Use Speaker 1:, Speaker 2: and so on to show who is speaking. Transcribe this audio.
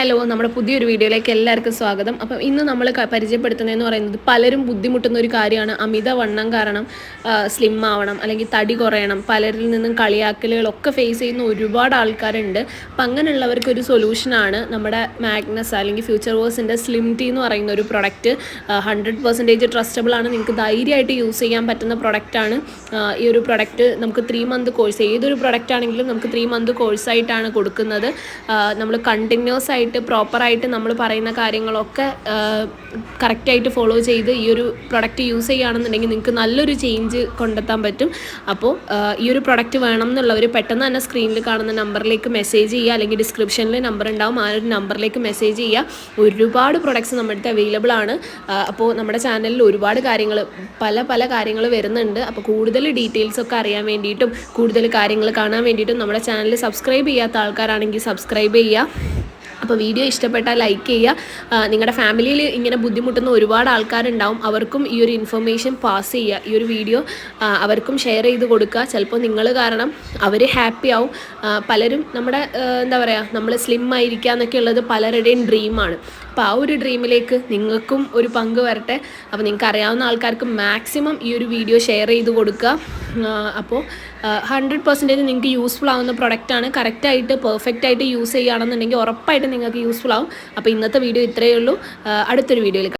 Speaker 1: Hello നമ്മുടെ പുതിയൊരു വീഡിയോയിലേക്ക് എല്ലാവർക്കും സ്വാഗതം. അപ്പം ഇന്ന് നമ്മൾ പരിചയപ്പെടുത്തുന്നതെന്ന് പറയുന്നത് പലരും ബുദ്ധിമുട്ടുന്ന ഒരു കാര്യമാണ്. അമിത വണ്ണം കാരണം സ്ലിം ആവണം അല്ലെങ്കിൽ തടി കുറയണം പലരിൽ നിന്നും കളിയാക്കലുകളൊക്കെ ഫേസ് ചെയ്യുന്ന ഒരുപാട് ആൾക്കാരുണ്ട്. അപ്പം അങ്ങനെയുള്ളവർക്ക് ഒരു സൊല്യൂഷനാണ് നമ്മുടെ മാഗ്നസ് അല്ലെങ്കിൽ ഫ്യൂച്ചർ വേഴ്സിന്റെ സ്ലിം ടീ എന്ന് പറയുന്ന ഒരു പ്രൊഡക്റ്റ് ഹൺഡ്രഡ് പെർസെന്റേജ് ട്രസ്റ്റബിൾ ആണ്. നിങ്ങൾക്ക് ധൈര്യമായിട്ട് യൂസ് ചെയ്യാൻ പറ്റുന്ന പ്രൊഡക്റ്റാണ് ഈ ഒരു പ്രൊഡക്റ്റ് നമുക്ക് ത്രീ മന്ത് കോഴ്സ് ഏതൊരു പ്രൊഡക്റ്റ് ആണെങ്കിലും നമുക്ക് ത്രീ മന്ത് കോഴ്സായിട്ടാണ് കൊടുക്കുന്നത്. നമ്മൾ കണ്ടിന്യൂസ് ആയിട്ട് പ്രോപ്പറായിട്ട് നമ്മൾ പറയുന്ന കാര്യങ്ങളൊക്കെ കറക്റ്റായിട്ട് ഫോളോ ചെയ്ത് ഈ ഒരു പ്രൊഡക്റ്റ് യൂസ് ചെയ്യുകയാണെന്നുണ്ടെങ്കിൽ നിങ്ങൾക്ക് നല്ലൊരു ചേഞ്ച് കൊണ്ടെത്താൻ പറ്റും. അപ്പോൾ ഈ ഒരു പ്രൊഡക്റ്റ് വേണം എന്നുള്ളവർ പെട്ടെന്ന് തന്നെ സ്ക്രീനിൽ കാണുന്ന നമ്പറിലേക്ക് മെസ്സേജ് ചെയ്യുക അല്ലെങ്കിൽ ഡിസ്ക്രിപ്ഷനിൽ നമ്പർ ഉണ്ടാവും ആ ഒരു നമ്പറിലേക്ക് മെസ്സേജ് ചെയ്യുക. ഒരുപാട് പ്രൊഡക്ട്സ് നമ്മുടെ അടുത്ത് അവൈലബിൾ ആണ്. അപ്പോൾ നമ്മുടെ ചാനലിൽ ഒരുപാട് കാര്യങ്ങൾ പല പല കാര്യങ്ങൾ വരുന്നുണ്ട്. അപ്പോൾ കൂടുതൽ ഡീറ്റെയിൽസ് ഒക്കെ അറിയാൻ വേണ്ടിയിട്ടും കൂടുതൽ കാര്യങ്ങൾ കാണാൻ വേണ്ടിയിട്ടും നമ്മുടെ ചാനൽ സബ്സ്ക്രൈബ് ചെയ്യാത്ത ആൾക്കാരാണെങ്കിൽ സബ്സ്ക്രൈബ് ചെയ്യുക. അപ്പോൾ വീഡിയോ ഇഷ്ടപ്പെട്ടാൽ ലൈക്ക് ചെയ്യുക. നിങ്ങളുടെ ഫാമിലിയിൽ ഇങ്ങനെ ബുദ്ധിമുട്ടുന്ന ഒരുപാട് ആൾക്കാരുണ്ടാവും. അവർക്കും ഈ ഒരു ഇൻഫർമേഷൻ പാസ് ചെയ്യുക. ഈ ഒരു വീഡിയോ അവർക്കും ഷെയർ ചെയ്ത് കൊടുക്കുക. ചിലപ്പോൾ നിങ്ങൾ കാരണം അവർ ഹാപ്പി ആവും. പലരും നമ്മുടെ എന്താ പറയുക നമ്മൾ സ്ലിം ആയിരിക്കുക എന്നൊക്കെ ഉള്ളത് പലരുടെയും ഡ്രീമാണ് അപ്പോൾ ആ ഒരു ഡ്രീമിലേക്ക് നിങ്ങൾക്കും ഒരു പങ്ക് വരട്ടെ. അപ്പോൾ നിങ്ങൾക്ക് അറിയാവുന്ന ആൾക്കാർക്ക് മാക്സിമം ഈ ഒരു വീഡിയോ ഷെയർ ചെയ്ത് കൊടുക്കുക. അപ്പോൾ ഹൺഡ്രഡ് പെർസെന്റേജ് നിങ്ങൾക്ക് യൂസ്ഫുൾ ആവുന്ന പ്രൊഡക്റ്റാണ് കറക്റ്റായിട്ട് പെർഫെക്റ്റ് ആയിട്ട് യൂസ് ചെയ്യുകയാണെന്നുണ്ടെങ്കിൽ ഉറപ്പായിട്ട് നിങ്ങൾക്ക് യൂസ്ഫുൾ ആവും. അപ്പോൾ ഇന്നത്തെ വീഡിയോ ഇത്രയേ ഉള്ളൂ. അടുത്തൊരു വീഡിയോയിൽ